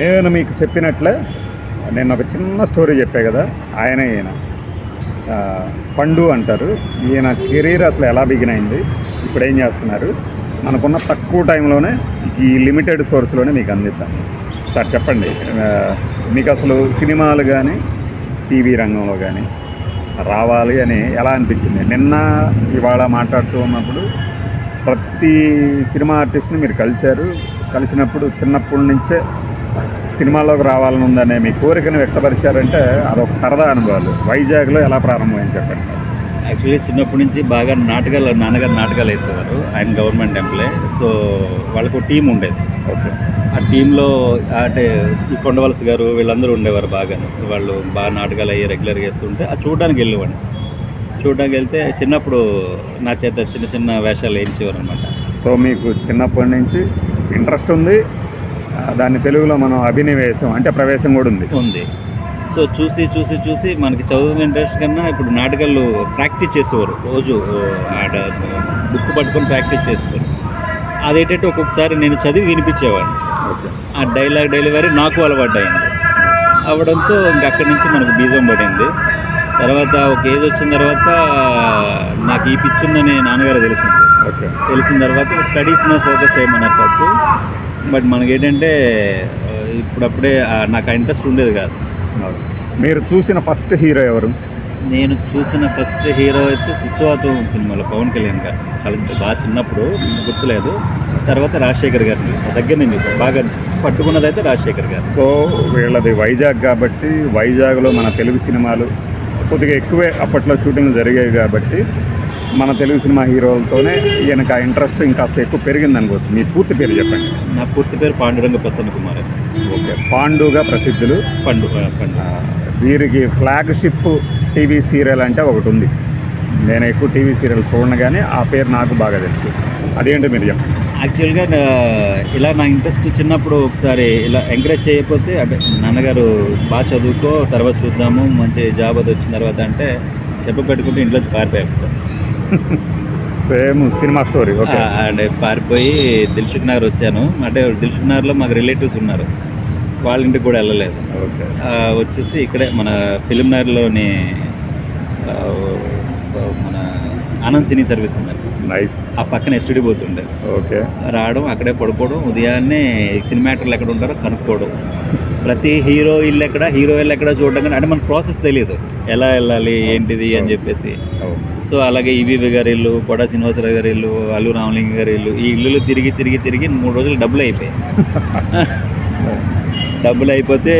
నేను మీకు చెప్పినట్లే నేను ఒక చిన్న స్టోరీ చెప్పా కదా ఆయన ఈయన. పండు అంటారు. ఈయన కెరీర్ అసలు ఎలా బిగిన్ అయింది ఇప్పుడు ఏం చేస్తున్నారు మనకున్న తక్కువ టైంలోనే ఈ లిమిటెడ్ సోర్స్లోనే మీకు అందిద్దాం. సార్ చెప్పండి మీకు అసలు సినిమాలు కానీ టీవీ రంగంలో కానీ రావాలి అని ఎలా అనిపించింది? నిన్న ఇవాళ మాట్లాడుతూ ఉన్నప్పుడు ప్రతి సినిమా ఆర్టిస్ట్ని మీరు కలిశారు. కలిసినప్పుడు చిన్నప్పటి నుంచే సినిమాలోకి రావాలని ఉందనే మీ కోరికను వ్యక్తపరిచారంటే అదొక సరదా అనుభవాలు. వైజాగ్లో ఎలా ప్రారంభమైంది చెప్పండి యాక్చువల్లీ చిన్నప్పటి నుంచి బాగా నాటకాలు నాన్నగారు నాటకాలు వేసేవారు. ఆయన గవర్నమెంట్ ఎంప్లాయ్. సో వాళ్ళకు టీం ఉండేది. ఓకే. ఆ టీంలో అంటే ఈ కొండవలస గారు వీళ్ళందరూ ఉండేవారు బాగా వాళ్ళు బాగా నాటకాలు అయ్యి రెగ్యులర్గా వేస్తుంటే అది చూడడానికి వెళ్ళేవాడిని. చూడడానికి వెళ్తే చిన్నప్పుడు నా చేత చిన్న చిన్న వేషాలు వేయించేవారు అనమాట సో మీకు చిన్నప్పటి నుంచి ఇంట్రెస్ట్ ఉంది. ఆ, దాన్ని తెలుగులో మనం అభినవేశం అంటే ప్రవేశం కూడా ఉంది. ఉంది. సో చూసి చూసి చూసి మనకి చదువు ఇంట్రెస్ట్ కన్నా ఇప్పుడు నాటకాలు ప్రాక్టీస్ చేసేవారు. రోజు ఆడ బుక్ పట్టుకొని ప్రాక్టీస్ చేసేవారు. అదేంటంటే ఒక్కొక్కసారి నేను చదివి వినిపించేవాడిని. ఆ డైలాగ్ డెలివరీ నాకు అలవాటైంది. అవడంతో ఇంక అక్కడి నుంచి మనకు బీజం పడింది. తర్వాత ఒక ఏజ్ వచ్చిన తర్వాత నాకు ఈ పిచ్చి ఉందని నాన్నగారు తెలిసింది. ఓకే. తెలిసిన తర్వాత స్టడీస్ మీద ఫోకస్ చేయమన్నారు ఫస్ట్. బట్ మనకి ఏంటంటే ఆ, ఇప్పుడప్పుడే నాకు ఆ ఇంట్రెస్ట్ ఉండేది కాదు. మీరు చూసిన ఫస్ట్ హీరో ఎవరు? నేను చూసిన ఫస్ట్ హీరో అయితే శిశువాతం సినిమాలో పవన్ కళ్యాణ్ గారు. చాలా బాగా చిన్నప్పుడు గుర్తులేదు. తర్వాత రాజశేఖర్ గారిని చూసాను దగ్గర నుంచి చూసాను బాగా పట్టుకున్నది అయితే రాజశేఖర్ గారు. సో వీళ్ళది వైజాగ్ కాబట్టి వైజాగ్లో మన తెలుగు సినిమాలు కొద్దిగా ఎక్కువే అప్పట్లో షూటింగ్లు జరిగాయి కాబట్టి మన తెలుగు సినిమా హీరోలతోనే ఈయనకు ఆ ఇంట్రెస్ట్ ఇంకాస్త ఎక్కువ పెరిగింది అనుకోవచ్చు. మీ పూర్తి పేరు చెప్పండి. నా పూర్తి పేరు పాండురంగ ప్రసన్న కుమార్. ఓకే. పాండుగా ప్రసిద్ధులు. పండు పండు. వీరికి ఫ్లాగ్షిప్ టీవీ సీరియల్ అంటే ఒకటి ఉంది. నేను ఎక్కువ టీవీ సీరియల్ చూడను కానీ ఆ పేరు నాకు బాగా తెలుసు. అదేంటో మీరు చెప్పండి? యాక్చువల్గా ఇలా నా ఇంట్రెస్ట్ చిన్నప్పుడు ఒకసారి ఇలా ఎంకరేజ్ చేయకపోతే అంటే నాన్నగారు బాగా చదువుకో తర్వాత చూద్దాము మంచి జాబ్ అది వచ్చిన తర్వాత అంటే చెప్ప పెట్టుకుంటే ఇంట్లో పారిపోయారు sir. Same cinema story okay అంటే పారిపోయి దిల్సుఖ్ నగర్ వచ్చాను. అంటే దిల్సుఖ్ నగర్లో మాకు రిలేటివ్స్ ఉన్నారు. వాళ్ళ ఇంటికి కూడా వెళ్ళలేదు. ఓకే వచ్చేసి ఇక్కడే మన ఫిలిం నగర్లోని మన ఆనంద్ సినీ సర్వీస్ ఉన్నారు నైస్ ఆ పక్కన ఎస్టీడీ పోతుండే ఓకే రావడం అక్కడే పడుకోవడం ఉదయాన్నే సినిమాటర్లు ఎక్కడ ఉంటారో కనుక్కోవడం. ప్రతి హీరో ఇల్లు ఎక్కడ హీరో ఇల్లు ఎక్కడ చూడడం కానీ అంటే మనకు ప్రాసెస్ తెలియదు ఎలా వెళ్ళాలి ఏంటిది అని చెప్పేసి. సో అలాగే ఈవీవి గారి ఇల్లు కొడా శ్రీనివాసరావు గారి ఇల్లు అల్లు రామలింగ గారి ఇల్లు ఈ ఇల్లులు తిరిగి తిరిగి తిరిగి మూడు రోజులు డబ్బులు అయిపోయాయి. డబ్బులు అయిపోతే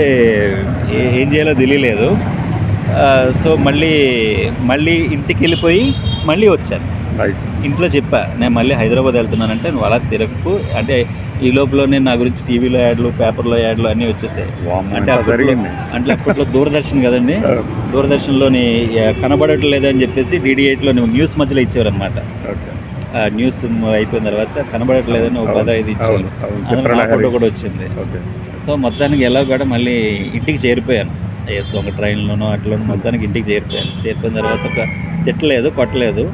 ఏ- చేయాలో తెలియలేదు. సో మళ్ళీ మళ్ళీ ఇంటికి వెళ్ళిపోయి మళ్ళీ వచ్చాను ఇంట్లో చెప్పా నేను మళ్ళీ హైదరాబాద్ వెళ్తున్నానంటే నువ్వు అలా తిరగకు అంటే ఈ లోపలనే నా గురించి టీవీలో యాడ్లు పేపర్లో యాడ్లు అన్నీ వచ్చేసాయి. అంటే. అంటే అప్పట్లో దూరదర్శన్ కదండి. దూరదర్శన్లోని కనబడట్లేదు అని చెప్పేసి డీడీ ఎయిట్లో న్యూస్ మధ్యలో ఇచ్చేవారనమాట న్యూస్ అయిపోయిన తర్వాత కనబడట్లేదని ఒక పద ఇది ఇచ్చేవారు. ఫోటో కూడా వచ్చింది. సో మొత్తానికి ఎలా కూడా మళ్ళీ ఇంటికి చేరిపోయాను. దొంగ ట్రైన్లోనో అట్లనో మొత్తానికి ఇంటికి చేరిపోయాను. చేరిపోయిన తర్వాత ఒక తిట్టలేదు కొట్టలేదు.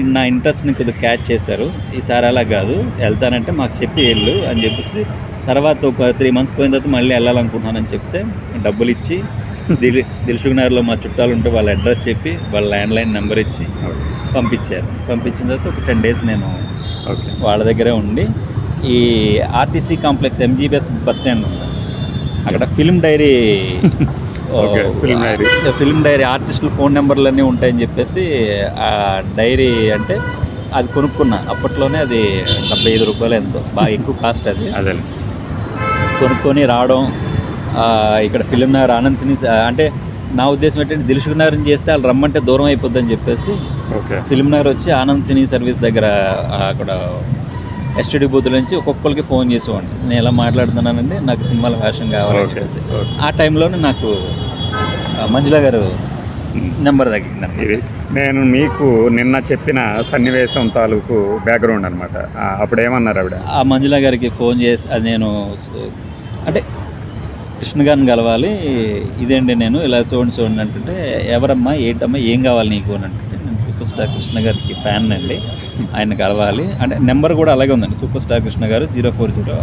నా ఇంట్రెస్ట్ని కొద్దిగా క్యాచ్ చేశారు. ఈసారి అలా కాదు. వెళ్తానంటే మాకు చెప్పి వెళ్ళు అని చెప్పేసి తర్వాత ఒక త్రీ మంత్స్ పోయిన తర్వాత మళ్ళీ వెళ్ళాలనుకుంటున్నానని చెప్తే డబ్బులు ఇచ్చి దిల్ దిల్సుఖ్ నగర్లో మా చుట్టాలు ఉంటే వాళ్ళ అడ్రస్ చెప్పి వాళ్ళ ల్యాండ్లైన్ నెంబర్ ఇచ్చి పంపించారు. పంపించిన తర్వాత ఒక టెన్ డేస్ నేను ఓకే. వాళ్ళ దగ్గరే ఉండి ఈ RTC complex MGBS bus stand ఉంది. అక్కడ film diary okay, film diary. Film diary ఆర్టిస్టుల ఫోన్ నెంబర్లు అన్నీ ఉంటాయని చెప్పేసి ఆ డైరీ అంటే అది కొనుక్కున్నా. అప్పట్లోనే అది డెబ్బై ఐదు రూపాయలు ఎంతో. బాగా ఎక్కువ కాస్ట్ అది. అదే. కొనుక్కొని రావడం ఇక్కడ ఫిలిం నగర్ ఆనంద్ సినీ అంటే నా ఉద్దేశం ఏంటంటే దిల్సుఖ్ నగర్ చేస్తే వాళ్ళు రమ్మంటే దూరం అయిపోద్దని చెప్పేసి ఓకే. ఫిల్మ్ నగర్ వచ్చి ఆనంద్ సినీ సర్వీస్ దగ్గర అక్కడ ఎస్టీడీ బూత్ నుంచి ఒక్కొక్కరికి ఫోన్ చేసేవాడిని. నేను ఎలా మాట్లాడుతున్నానంటే నాకు సినిమాల వేషం కావాలని చెప్పేసి. ఆ టైంలోనే నాకు మంజుల గారు నెంబర్ తగ్గింది ఇది నేను మీకు నిన్న చెప్పిన సన్నివేశం తాలూకు బ్యాక్గ్రౌండ్ అనమాట అప్పుడు ఏమన్నారు ఆవిడ? ఆ మంజుల గారికి ఫోన్ చేసి అది నేను అంటే కృష్ణ గారిని కలవాలి ఇదేంటి నేను ఇలా చూడండి చూడండి అంటుంటే ఎవరమ్మా ఏంటమ్మా ఏం కావాలి నీకు అని అంటే సూపర్ స్టార్ కృష్ణ గారికి ఫ్యాన్ అండి. ఆయన కలవాలి. అంటే నెంబర్ కూడా అలాగే ఉందండి. Super star Krishna garu zero four zero.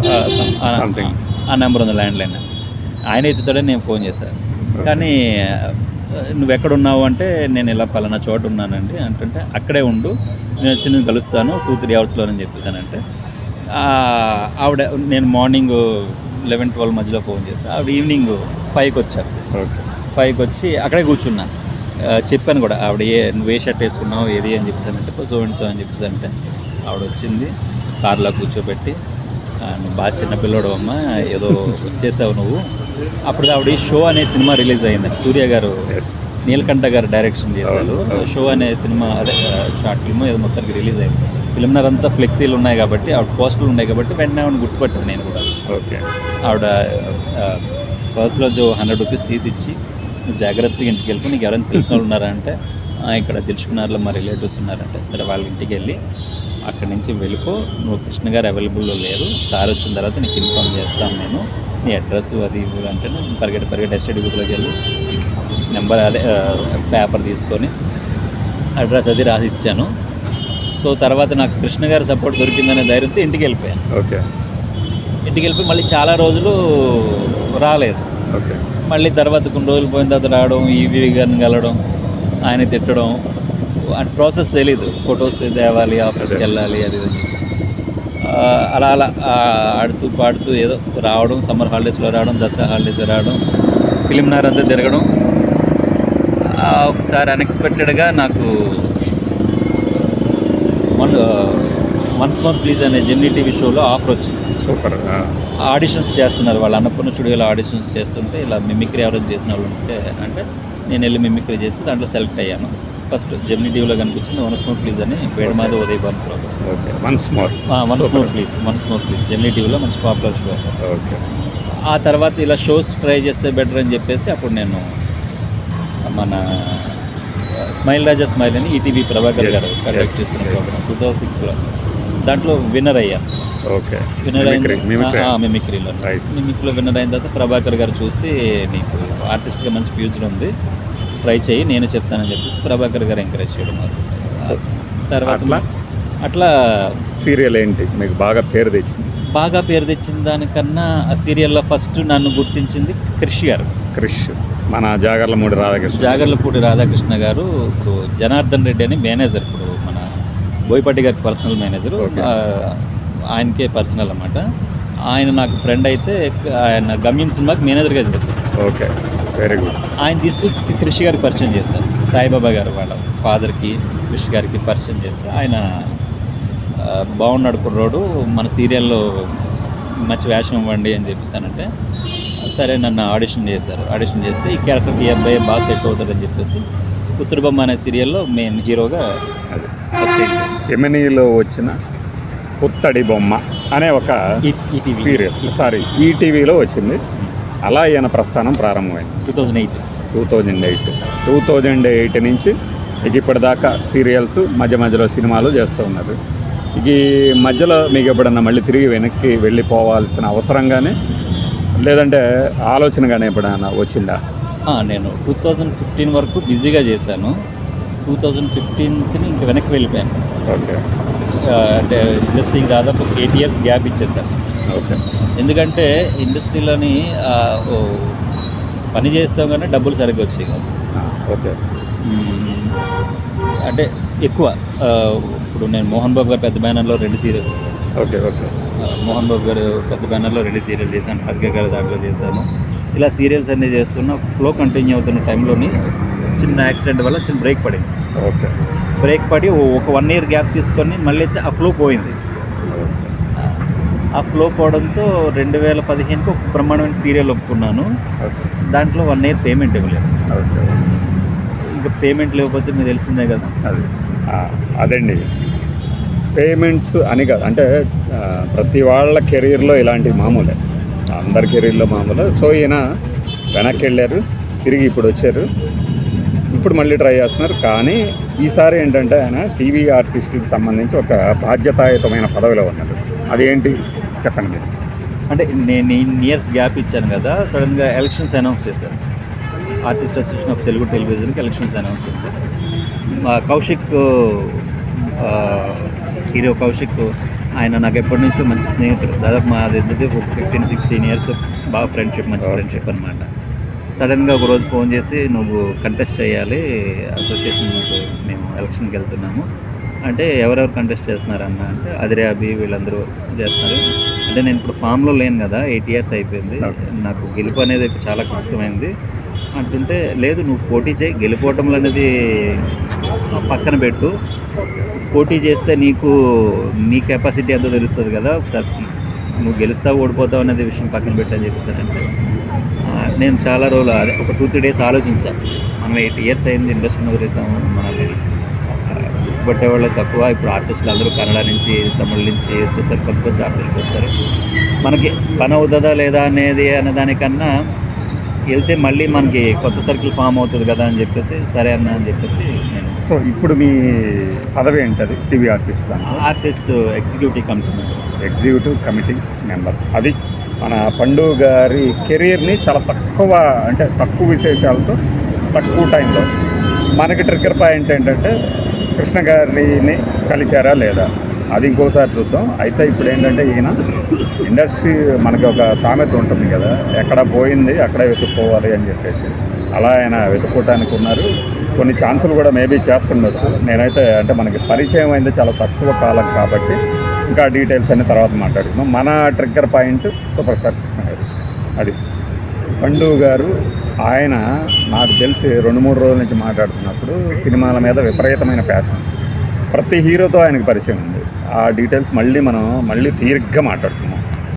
ఆ నెంబర్ ఉంది ల్యాండ్ లైన్ ఆయన ఎత్తుతాడని నేను ఫోన్ చేశాను. కానీ నువ్వు ఎక్కడ ఉన్నావు అంటే నేను ఇలా పలానా చోట ఉన్నానండి. అంటుంటే అక్కడే ఉండు. నేను వచ్చి నేను కలుస్తాను. టూ త్రీ అవర్స్లో అని చెప్పేసానంటే ఆవిడ నేను మార్నింగ్ లెవెన్ ట్వెల్వ్ మధ్యలో ఫోన్ చేస్తాను ఆవిడ ఈవినింగ్ ఫైవ్కి వచ్చారు. ఓకే ఫైవ్కి వచ్చి అక్కడే కూర్చున్నా. ఆ, చెప్పాను కూడా ఆవిడ ఏ నువ్వు ఏ షర్ట్ వేసుకున్నావు ఏది అని చెప్పేసానంటే సో అండ్ సో అని చెప్పేసానంటే ఆవిడ వచ్చింది కార్లో కూర్చోబెట్టి "ఆ, నువ్వు బాగా చిన్న పిల్లోడు అమ్మ ఏదో వచ్చేసావు నువ్వు. అప్పుడు ఆవిడ షో అనే సినిమా రిలీజ్ అయింది సూర్య గారు నీలకంఠ గారు డైరెక్షన్ చేశారు. షో అనే సినిమా అదే షార్ట్ ఫిల్మ్ ఏదో మొత్తానికి రిలీజ్ అయింది. ఫిల్మ్నర్ అంతా ఫ్లెక్సీలు ఉన్నాయి కాబట్టి ఆవిడ పోస్టులు ఉన్నాయి కాబట్టి వెంటనే ఆవిడ గుర్తుపట్టాను నేను కూడా. ఓకే. ఆవిడ పర్స్లో జో హండ్రెడ్ రూపీస్ తీసిచ్చి నువ్వు జాగ్రత్తగా ఇంటికి వెళ్ళి నీకు ఎవరైనా తెలిసిన వాళ్ళు ఉన్నారా అంటే "ఆ, ఇక్కడ తెలుసుకున్నారులో మా రిలేటివ్స్ ఉన్నారంటే సరే వాళ్ళ ఇంటికి వెళ్ళి అక్కడి నుంచి వెళ్ళిపో నువ్వు కృష్ణ గారు అవైలబుల్లో లేరు సార్ వచ్చిన తర్వాత నీకు ఇన్ఫామ్ చేస్తాను నేను నీ అడ్రస్ అది ఇది అంటే నేను పరిగెట్టి పరిగెట్టి ఎస్టడీ బుక్లోకి వెళ్ళి నెంబర్ అదే పేపర్ తీసుకొని అడ్రస్ అది రాసి ఇచ్చాను సో తర్వాత నాకు కృష్ణ గారి సపోర్ట్ దొరికిందనే ధైర్యంతో ఇంటికి వెళ్ళిపోయాను. ఓకే. ఇంటికి వెళ్ళిపోయి మళ్ళీ చాలా రోజులు రాలేదు. ఓకే. మళ్ళీ తర్వాత కొన్ని రోజులు పోయిన తర్వాత రావడం ఈవీ గారిని కలవడం ఆయన తిట్టడం అంటే ప్రాసెస్ తెలియదు ఫొటోస్ తేవాలి ఆఫీస్కి వెళ్ళాలి అది అలా అలా ఆడుతూ పాడుతూ ఏదో రావడం సమ్మర్ హాలిడేస్లో రావడం దసరా హాలిడేస్లో రావడం ఫిలిం అంతా తిరగడం ఒకసారి అన్ఎక్స్పెక్టెడ్గా నాకు వన్ వన్స్ మోర్ ప్లీజ్ అనే జెమ్నీ టీవీ షోలో ఆఫర్ వచ్చింది. సూపర్. ఆడిషన్స్ చేస్తున్నారు. వాళ్ళు అన్నపూర్ణ స్టూడియోలో ఆడిషన్స్ చేస్తుంటే ఇలా మిమిక్రీ ఎవరైనా చేసిన వాళ్ళు ఉంటే అంటే నేను వెళ్ళి మిమిక్రీ చేస్తే దాంట్లో సెలెక్ట్ అయ్యాను. ఫస్ట్ జెమినీ టీవీలో కనిపించింది వన్స్ మోర్ ప్లీజ్ అని Vedamadhav Uday Bhan okay. Once more. Once more please once more please. Gemini టీవీలో మంచి పాపులర్ షో. ఓకే. ఆ తర్వాత ఇలా షోస్ ట్రై చేస్తే బెటర్ అని చెప్పేసి అప్పుడు నేను మన స్మైల్ రాజా స్మైల్ అని ఈటీవీ ప్రభాకర్ గారు కండక్ట్ చేస్తున్న. ప్రోగ్రామ్. టూ థౌజండ్ సిక్స్లో. దాంట్లో విన్నర్ అయ్యాను ఓకే. విన్నర్ మిమిక్రీలో. మిమిక్రీలో విన్నర్ అయిన తర్వాత ప్రభాకర్ గారు చూసి నీకు ఆర్టిస్ట్గా మంచి ఫ్యూచర్ ఉంది. ట్రై చేయి నేను చెప్తానని చెప్పేసి ప్రభాకర్ గారు ఎంకరేజ్ చేయడం. తర్వాత అట్లా? సీరియల్ ఏంటి? మీకు బాగా పేరు తెచ్చింది. బాగా పేరు తెచ్చిన దానికన్నా ఆ సీరియల్లో ఫస్ట్ నన్ను గుర్తించింది క్రిష్ గారు. క్రిష్ మన జాగర్లమూడి రాధాకృష్ణ. జాగర్లపూడి రాధాకృష్ణ గారు ఇప్పుడు జనార్దన్ రెడ్డి అని మేనేజర్ ఇప్పుడు బోయపాటి గారికి పర్సనల్ మేనేజర్. ఆయనకే పర్సనల్ అన్నమాట. ఆయన నాకు ఫ్రెండ్ అయితే ఆయన గమ్యం సినిమాకి మేనేజర్గా చేశారు. ఓకే. Very good. ఆయన తీసుకుని కృషి గారికి పరిచయం చేస్తారు. సాయిబాబా గారు వాళ్ళ ఫాదర్కి కృషి గారికి పరిచయం చేస్తే ఆయన బాగున్నాడు కుర్రోడు మన సీరియల్లో మంచి వేషం ఇవ్వండి అని చెప్పేసానంటే సరే నన్ను ఆడిషన్ చేశారు. ఆడిషన్ చేస్తే ఈ క్యారెక్టర్కి ఈ అబ్బాయి బాగా సెట్ అవుతాడని చెప్పేసి పుత్రబొమ్మ అనే సీరియల్లో మెయిన్ హీరోగా జెమినీలో వచ్చిన పుత్తడి బొమ్మ అనే ఒక సీరియల్ సారీ ఈటీవీలో వచ్చింది. అలా ఈయన ప్రస్థానం ప్రారంభమైంది. Two thousand eight two thousand eight two thousand eight నుంచి ఇక ఇప్పటిదాకా సీరియల్స్ మధ్య మధ్యలో సినిమాలు చేస్తూ ఉన్నారు. ఇక ఈ మధ్యలో మీకు ఎప్పుడన్నా మళ్ళీ తిరిగి వెనక్కి వెళ్ళిపోవాల్సిన అవసరంగానే లేదంటే ఆలోచనగానే ఎప్పుడైనా వచ్చిందా? నేను టూ థౌజండ్ ఫిఫ్టీన్ వరకు బిజీగా చేశాను. టూ థౌజండ్ ఫిఫ్టీన్కి ఇంక వెనక్కి వెళ్ళిపోయాను. ఓకే. అంటే ఇండస్ట్రీకి దాదాపు ఎయిట్ ఇయర్స్ గ్యాప్ ఇచ్చేసాను ఓకే. ఎందుకంటే ఇండస్ట్రీలోని పని చేస్తాం కానీ డబ్బులు సరిగ్గా వచ్చాయి కాదు. ఓకే. అంటే ఎక్కువ. ఇప్పుడు నేను మోహన్ బాబు గారు పెద్ద బ్యానర్లో రెండు సీరియల్ చేశాను. Okay okay. మోహన్ బాబు గారు పెద్ద బ్యానర్లో రెండు సీరియల్ చేశాను. హద్గ గారు దాంట్లో చేశాను. ఇలా సీరియల్స్ అన్నీ చేస్తున్న ఫ్లో కంటిన్యూ అవుతున్న టైంలోని చిన్న యాక్సిడెంట్ వల్ల చిన్న బ్రేక్ పడింది. ఓకే. బ్రేక్ పడి ఒక వన్ ఇయర్ గ్యాప్ తీసుకొని మళ్ళీ అయితే ఆ ఫ్లో పోయింది. ఆ ఫ్లో పోవడంతో రెండు వేల పదిహేనుకి ఒక బ్రహ్మాండమైన సీరియల్ ఒప్పుకున్నాను. దాంట్లో వన్ ఇయర్ పేమెంట్ ఇవ్వలేదు. ఇంకా పేమెంట్ లేకపోతే మీకు తెలిసిందే కదా. అది. అదండి. పేమెంట్స్ అని కాదు. అంటే ప్రతి వాళ్ళ కెరీర్లో ఇలాంటి మామూలే. అందరి కెరీర్లో మామూలు. సో ఈయన వెనక్కి వెళ్ళారు తిరిగి ఇప్పుడు వచ్చారు. ఇప్పుడు మళ్ళీ ట్రై చేస్తున్నారు. కానీ ఈసారి ఏంటంటే ఆయన టీవీ ఆర్టిస్ట్కి సంబంధించి ఒక బాధ్యతాయుతమైన పదవిలో ఉన్నారు. అదేంటి? చెప్పండి. మీరు అంటే నేను ఇన్ని ఇయర్స్ గ్యాప్ ఇచ్చాను కదా సడన్గా ఎలక్షన్స్ అనౌన్స్ చేశారు. ఆర్టిస్ట్ అసోసియేషన్ ఆఫ్ తెలుగు టెలివిజన్కి ఎలక్షన్స్ అనౌన్స్ చేశారు. మా కౌశిక్ హీరో కౌశిక్ ఆయన నాకు ఎప్పటి నుంచో మంచి స్నేహితుడు. దాదాపు మా ఇద్దరిది ఒక ఫిఫ్టీన్ సిక్స్టీన్ ఇయర్స్ బాగా ఫ్రెండ్షిప్ మంచి. ఫ్రెండ్షిప్ అనమాట సడన్గా ఒక రోజు ఫోన్ చేసి నువ్వు కంటెస్ట్ చేయాలి అసోసియేషన్ మేము ఎలక్షన్కి వెళ్తున్నాము. అంటే ఎవరెవరు కంటెస్ట్ చేస్తున్నారన్న? అంటే అదిరే అభి వీళ్ళందరూ చేస్తున్నారు. అంటే నేను ఇప్పుడు ఫామ్లో లేను కదా ఎయిట్ ఇయర్స్ అయిపోయింది. నాకు గెలుపు అనేది చాలా కష్టమైంది. అంటుంటే లేదు నువ్వు పోటీ చేయి గెలుపోవటంలో అనేది పక్కన పెట్టు. పోటీ చేస్తే నీకు నీ కెపాసిటీ ఎంతో తెలుస్తుంది కదా ఒకసారి నువ్వు గెలుస్తావు ఓడిపోతావు అనేది విషయం పక్కన పెట్టని చెప్పేసారంటే అంటే నేను చాలా రోజులు అదే ఒక టూ త్రీ డేస్ ఆలోచించాను మనం ఎయిట్ ఇయర్స్ అయింది ఇండస్ట్రీని వదిలేసాము మనల్ని పట్టేవాళ్ళు తక్కువ. ఇప్పుడు ఆర్టిస్టులు అందరూ కన్నడ నుంచి తమిళ నుంచి వచ్చేసరికి కొత్త కొత్త ఆర్టిస్టులు వస్తారు. మనకి పని అవుతుందా లేదా అనేది అనే దానికన్నా వెళ్తే మళ్ళీ మనకి కొత్త సర్కిల్ ఫామ్ అవుతుంది కదా అని చెప్పేసి సరే అన్న అని చెప్పేసి నేను సో ఇప్పుడు మీ పదవి ఏంటది? టీవీ ఆర్టిస్ట్ దాంట్లో? Artist executive committee executive committee member. అది మన పండు గారి కెరీర్ని చాలా తక్కువ అంటే తక్కువ విశేషాలతో తక్కువ టైంలో. మనకి ట్రిగ్గర్ పాయింట్ ఏంటంటే కృష్ణ గారిని కలిశారా లేదా? అది ఇంకోసారి చూద్దాం. అయితే ఇప్పుడు ఏంటంటే ఈయన ఇండస్ట్రీ మనకి ఒక సామెత ఉంటుంది కదా ఎక్కడ పోయింది అక్కడే వెతుక్కోవాలి అని చెప్పేసి. అలా ఆయన వెతుక్కోవటానికి ఉన్నారు. కొన్ని ఛాన్సులు కూడా మేబీ చేస్తుండొచ్చు. నేనైతే అంటే మనకి పరిచయం అయింది చాలా తక్కువ కాలం కాబట్టి ఇంకా డీటెయిల్స్ అన్ని తర్వాత మాట్లాడుకుందాం. మన trigger point super star Krishna garu. అది. పండు గారు ఆయన నాకు తెలిసి రెండు మూడు రోజుల నుంచి మాట్లాడుతున్నప్పుడు సినిమాల మీద విపరీతమైన ప్యాషన్. ప్రతి హీరోతో ఆయనకు పరిచయం ఉంది. ఆ డీటెయిల్స్ మళ్ళీ మనం మళ్ళీ తీరిగ్గా మాట్లాడుకుందాం.